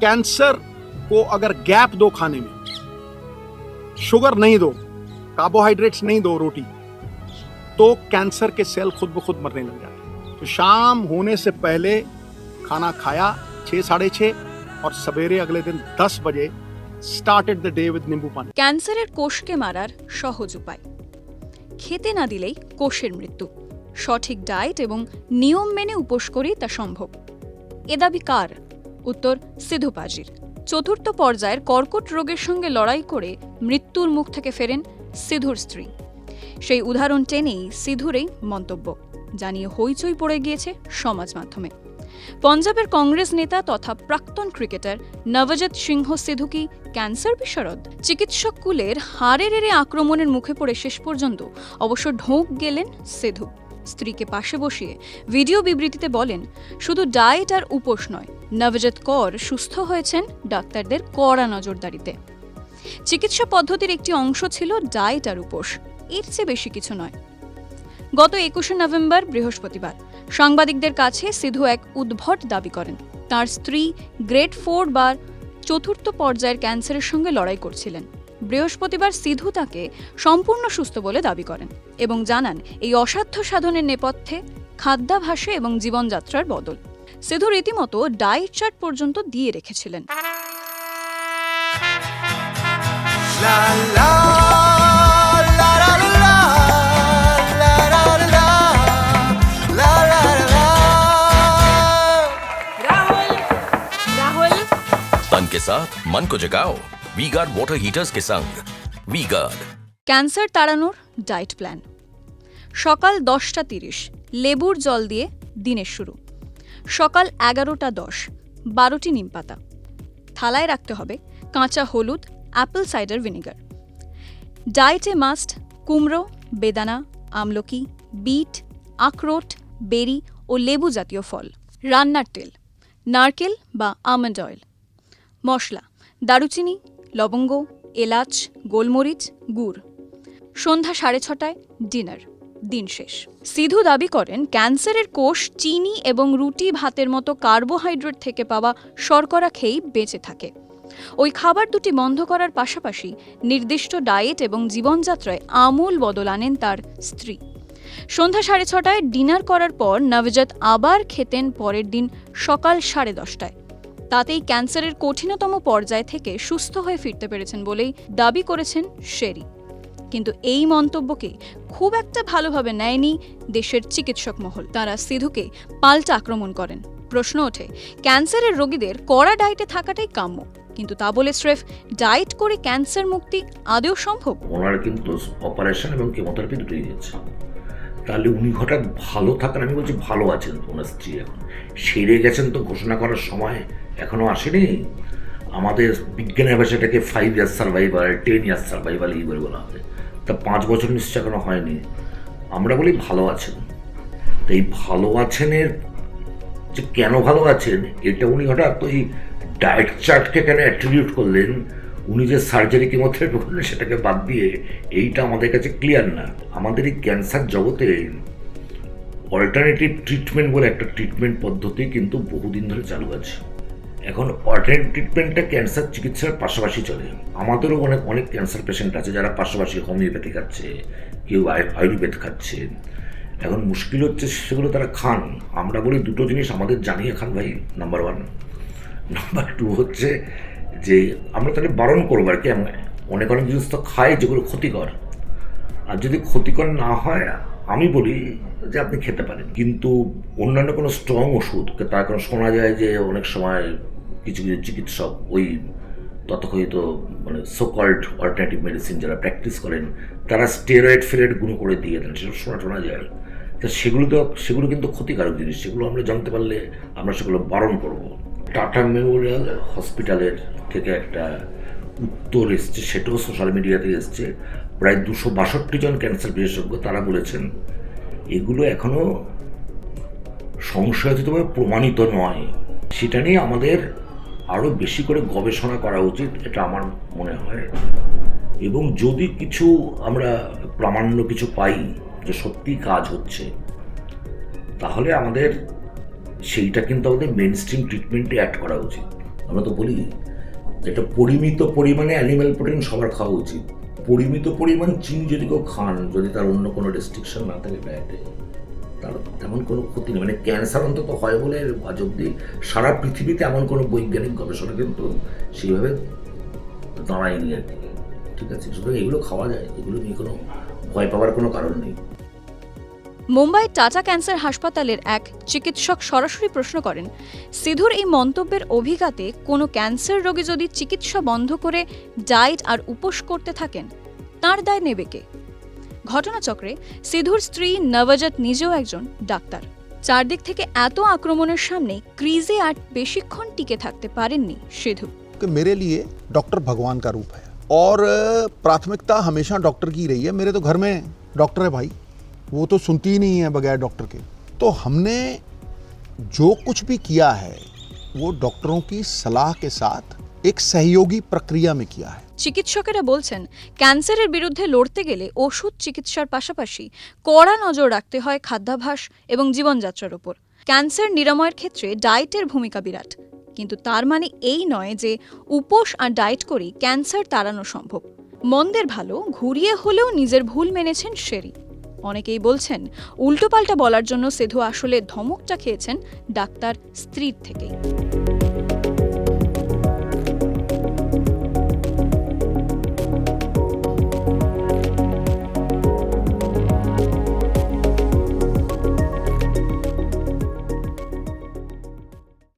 Cancer को अगर gap दो खाने में शुगर नहीं दो कार्बोहाइड्रेट्स नहीं दो रोटी तो कैंसर के सेल खुद ब खुद मरने लग जाते हैं तो शाम होने से पहले खाना खाया छः साढ़े छः और सवेरे अगले दिन दस बजे स्टार्टेड द डे विद नींबू पानी ক্যান্সারের কোষকে মারার সহজ উপায় খেতে না দিলেই কোষের মৃত্যু সঠিক ডায়েট এবং নিয়ম মেনে উপোস করেই তা সম্ভব এ দাবি কার উত্তর সিধু পাজির চতুর্থ পর্যায়ের কর্কট রোগের সঙ্গে লড়াই করে মৃত্যুর মুখ থেকে ফেরেন সিধুর স্ত্রী। সেই উদাহরণ টেনেই সিধুর এই মন্তব্য, জানিয়ে হইচই পড়ে গিয়েছে সমাজ মাধ্যমে। পঞ্জাবের কংগ্রেস নেতা তথা প্রাক্তন ক্রিকেটার নবজত সিংহ সিধু কি ক্যান্সার বিশারদ? চিকিৎসক কুলের হাড়ের এড়ে আক্রমণের মুখে পড়ে শেষ পর্যন্ত অবশ্য ঢোক গেলেন সিধু। স্ত্রীকে পাশে বসিয়ে ভিডিও বিবৃতিতে বলেন, শুধু ডায়েট আর উপোস নয়, নবজত কর সুস্থ হয়েছেন ডাক্তারদের কড়া নজরদারিতে। চিকিৎসা পদ্ধতির একটি অংশ ছিল ডায়েট আর উপোস, এর চেয়ে বেশি কিছু নয়। গত একুশে নভেম্বর, বৃহস্পতিবার, সাংবাদিকদের কাছে সিধু এক উদ্ভট দাবি করেন, তার স্ত্রী গ্রেট ফোর বার চতুর্থ পর্যায়ের ক্যান্সারের সঙ্গে লড়াই করছিলেন। বৃহস্পতিবার সিধু তাকে সম্পূর্ণ সুস্থ বলে দাবি করেন এবং জানান এই অসাধ্য সাধনের নেপথ্যে খাদ্যাভাসে এবং জীবনযাত্রার বদল সিধু রীতিমতো ডায়েট চার্ট পর্যন্ত দিয়ে রেখেছিলেন के साथ मन को जगाओ वी गार्ड वाटर हीटर्स के संग वी गार्ड ক্যান্সার তাড়ানোর ডায়েট প্ল্যান সকাল দশটা তিরিশ লেবুর জল দিয়ে দিনের শুরু সকাল এগারোটা দশ বারোটি নিমপাতা থালায় রাখতে হবে কাঁচা হলুদ অ্যাপেল সাইডার ভিনেগার ডায়েটে মাস্ট কুমড়ো বেদানা আমলকি বিট আখরোট বেরি ও লেবু জাতীয় ফল রান্নার তেল নারকেল বা আমন্ড অয়েল মশলা দারুচিনি লবঙ্গ, এলাচ, গোলমরিচ, গুড়। সন্ধ্যা সাড়ে ছটায় ডিনার, দিন শেষ। সিধু দাবি করেন, ক্যান্সারের কোষ চিনি এবং রুটি ভাতের মতো কার্বোহাইড্রেট থেকে পাওয়া শর্করা খেয়েই বেঁচে থাকে। ওই খাবার দুটি বন্ধ করার পাশাপাশি নির্দিষ্ট ডায়েট এবং জীবনযাত্রায় আমূল বদল আনেন তার স্ত্রী। সন্ধ্যা সাড়ে ছটায় ডিনার করার পর নবজাত আবার খেতেন পরের দিন সকাল সাড়ে দশটায়। তাতেই ক্যান্সারের কঠিনতম পর্যায় থেকে সুস্থ হয়ে ফিরতে পেরেছেন বলেই দাবি করেছেন শেরি। কিন্তু এই মন্তব্যকে খুব একটা ভালোভাবে নেয়নি দেশের চিকিৎসক মহল। তারা সিধুকে পাল্টা আক্রমণ করেন। প্রশ্ন ওঠে, ক্যান্সারের রোগীদের কড়া ডায়েটে থাকাটাই কাম্য। কিন্তু তা বলে স্রেফ ডায়েট করে ক্যান্সার মুক্তি আদৌ সম্ভব? ওনার কিন্তু অপারেশন এবং কেমোথেরাপি দুটোই দিয়েছে তাহলে উনি হঠাৎ ভালো থাকেন আমি বলছি ভালো আছেন, ওনার স্ত্রী এখন। সেরে গেছেন তো ঘোষণা করার সময় এখনও আসেনি? আমাদের বিজ্ঞানের ভাষাটাকে five years survival ten years survival এই করে বলা হবে। তা পাঁচ বছর নিশ্চয় এখনও হয়নি। আমরা বলি ভালো আছেন। তো এই ভালো আছেনের যে কেন ভালো আছেন, এটা উনি হঠাৎ ওই ডায়েট চার্টকে কেন অ্যাট্রিবিউট করলেন? উনি যে সার্জারি কেমোথেরাপি করলেন সেটাকে বাদ দিয়ে এইটা আমাদের কাছে ক্লিয়ার না। আমাদের এই ক্যান্সার জগতে অল্টারনেটিভ ট্রিটমেন্ট বলে একটা ট্রিটমেন্ট পদ্ধতি কিন্তু বহুদিন ধরে চালু আছে। এখন অল্টারনেটিভ ট্রিটমেন্টটা ক্যান্সার চিকিৎসার পাশাপাশি চলে। আমাদেরও অনেক অনেক ক্যান্সার পেশেন্ট আছে যারা পাশাপাশি হোমিওপ্যাথি খাচ্ছে, কেউ আয়- আয়ুর্বেদ খাচ্ছে। এখন মুশকিল হচ্ছে সেগুলো তারা খান। আমরা বলি দুটো জিনিস আমাদের জানিয়ে খান ভাই নাম্বার ওয়ান নাম্বার টু হচ্ছে যে আমরা তাহলে বারণ করব আর কি অনেক অনেক জিনিস তো খাই যেগুলো ক্ষতিকর। আর যদি ক্ষতিকর না হয়, আমি বলি যে আপনি খেতে পারেন। কিন্তু অন্যান্য কোনো স্ট্রং ওষুধ তার কারণ শোনা যায় যে অনেক সময় কিছু কিছু চিকিৎসক ওই তথাকথিত মানে সোকল্ড অল্টারনেটিভ মেডিসিন যারা প্র্যাকটিস করেন, তারা স্টেরয়েড ফেরয়েড গুঁড়ো করে দিয়ে দেন, সেসব শোনা শোনা যায়। তা সেগুলো তো, সেগুলো কিন্তু ক্ষতিকারক জিনিস, সেগুলো আমরা জানতে পারলে আমরা সেগুলো বারণ করব। টাটা মেমোরিয়াল হসপিটালের থেকে একটা উত্তর এসছে, সেটাও সোশ্যাল মিডিয়াতে এসছে। প্রায় দুশো বাষট্টি জন ক্যান্সার বিশেষজ্ঞ তারা বলেছেন, এগুলো এখনও সংশয়াতীতভাবে প্রমাণিত নয়। সেটা নিয়ে আমাদের আরও বেশি করে গবেষণা করা উচিত, এটা আমার মনে হয়। এবং যদি কিছু আমরা প্রামাণ্য কিছু পাই যে সত্যি কাজ হচ্ছে, তাহলে আমাদের সেইটা কিন্তু আমাদের মেন স্ট্রিম ট্রিটমেন্টে অ্যাড করা উচিত। আমরা তো বলি এটা পরিমিত পরিমাণে অ্যানিম্যাল প্রোটিন সবার খাওয়া উচিত। পরিমিত পরিমাণ চিনি যদি কেউ খান, যদি তার অন্য কোনো রেস্ট্রিকশন না থাকে ডায়েটে তার তেমন কোনো ক্ষতি নেই। মানে ক্যান্সার অন্তত হয় বলে আজ অব্দি সারা পৃথিবীতে এমন কোনো বৈজ্ঞানিক গবেষণা কিন্তু সেইভাবে দাঁড়ায়নি আর কি। ঠিক আছে? সুতরাং এগুলো খাওয়া যায়, এগুলো নিয়ে কোনো ভয় পাওয়ার কোনো কারণ নেই। মুম্বাইয়ের টাটা ক্যান্সার হাসপাতালের এক চিকিৎসক সরাসরি প্রশ্ন করেন সিধুর এই মন্তব্যের অভিঘাতে কোনো ক্যান্সার রোগী যদি চিকিৎসা বন্ধ করে ডায়েট আর উপোস করতে থাকেন তার দায় নেবে কে ঘটনাচক্রে সিধুর স্ত্রী নবজাত নিজেও একজন ডাক্তার চারদিক থেকে এত আক্রমণের সামনে ক্রিজে আর বেশিক্ষণ টিকে থাকতে পারেননি সিধু कि मेरे लिए डॉक्टर भगवान का रूप है और अ, प्राथमिकता हमेशा डॉक्टर की रही है मेरे तो घर में डॉक्टर है भाई वो तो सुनती ही नहीं है बगैर डॉक्टर के तो हमने जो कुछ भी किया है वो डॉक्टरों की सलाह के साथ एक सहयोगी प्रक्रिया में किया है চিকিৎসকেরা বলছেন ক্যান্সারের বিরুদ্ধে লড়তে গেলে ওষুধ চিকিৎসার পাশাপাশি কড়া নজর রাখতে হয় খাদ্যাভ্যাস এবং জীবনযাত্রার ওপর ক্যান্সার নিরাময়ের ক্ষেত্রে ডায়েটের ভূমিকা বিরাট কিন্তু তার মানে এই নয় যে উপোস আর ডায়েট করেই ক্যান্সার তাড়ানো সম্ভব মন্দের ভালো ঘুরিয়ে হলেও নিজের ভুল মেনেছেন শেরি অনেকেই বলছেন উল্টোপাল্টা বলার জন্য সেধু আসলে ধমকটা খেয়েছেন ডাক্তার স্ত্রীর থেকেই।